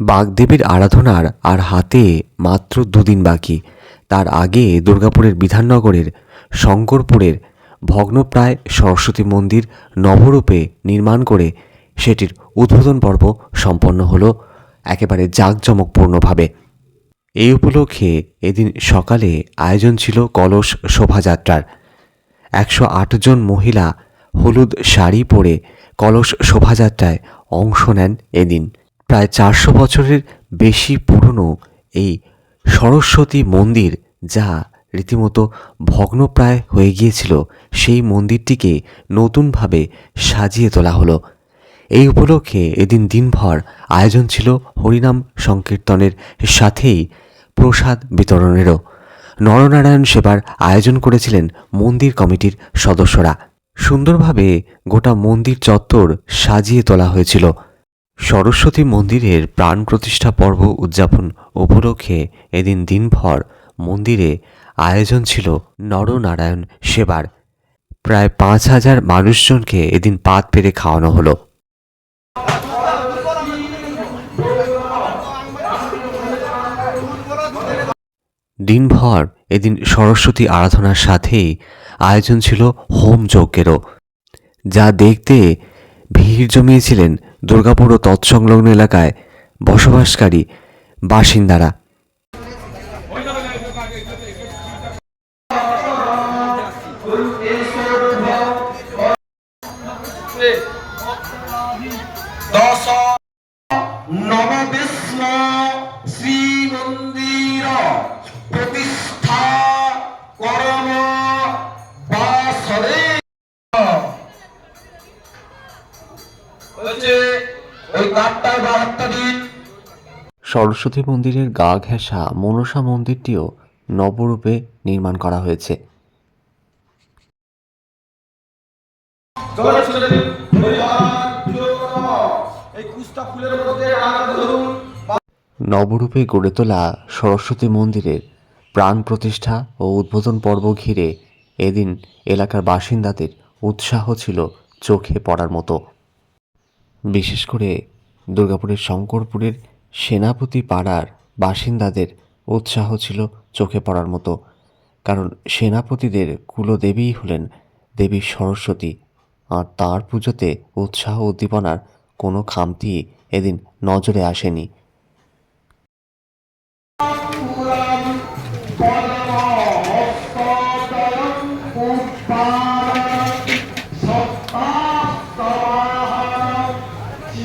বাগদেবীর আরাধনার আর হাতে মাত্র দুদিন বাকি। তার আগে দুর্গাপুরের বিধাননগরের শঙ্করপুরের ভগ্নপ্রায় সরস্বতী মন্দির নবরূপে নির্মাণ করে সেটির উদ্বোধন পর্ব সম্পন্ন হলো একেবারে জাঁকজমকপূর্ণভাবে। এই উপলক্ষে এদিন সকালে আয়োজন ছিল কলস শোভাযাত্রার। একশো জন মহিলা হলুদ শাড়ি পরে কলস শোভাযাত্রায় অংশ নেন এদিন। প্রায় চারশো বছরের বেশি পুরনো এই সরস্বতী মন্দির যা রীতিমতো ভগ্নপ্রায় হয়ে গিয়েছিল, সেই মন্দিরটিকে নতুনভাবে সাজিয়ে তোলা হলো। এই উপলক্ষে এদিন দিনভর আয়োজন ছিল হরিনাম সংকীর্তনের সাথেই প্রসাদ বিতরণেরও। নরনারায়ণ সেবার আয়োজন করেছিলেন মন্দির কমিটির সদস্যরা। সুন্দরভাবে গোটা মন্দির চত্বর সাজিয়ে তোলা হয়েছিল। সরস্বতী মন্দিরের প্রাণ প্রতিষ্ঠা পর্ব উদযাপন উপলক্ষে এদিন দিনভর মন্দিরে আয়োজন ছিল নরনারায়ণ সেবার। প্রায় পাঁচ হাজার মানুষজনকে এদিন পাত পেরে খাওয়ানো হলো। দিনভর এদিন সরস্বতী আরাধনার সাথেই আয়োজন ছিল হোম যজ্ঞেরও। যা দেখতে ভিড় জমিয়েছিলেন দুর্গাপুর ও তৎসংলগ্ন এলাকায় বসবাসকারী বাসিন্দারা। দশ নববিষ্ণ শ্রীমন্দির প্রতিষ্ঠা ওই কাঠটার বাহাত্তর দিন। সরস্বতী মন্দিরের গা ঘেঁষা মনসা মন্দিরটিও নবরূপে নির্মাণ করা হয়েছে। নবরূপে গড়ে তোলা সরস্বতী মন্দিরের প্রাণ প্রতিষ্ঠা ও উদ্বোধন পর্ব ঘিরে এদিন এলাকার বাসিন্দাদের উৎসাহ ছিল চোখে পড়ার মতো। বিশেষ করে দুর্গাপুরের শঙ্করপুরের সেনাপতি পাড়ার বাসিন্দাদের উৎসাহ ছিল চোখে পড়ার মতো। কারণ সেনাপতিদের কুলদেবীই হলেন দেবী সরস্বতী, আর তাঁর পুজোতে উৎসাহ উদ্দীপনার কোনো খামতি এদিন নজরে আসেনি।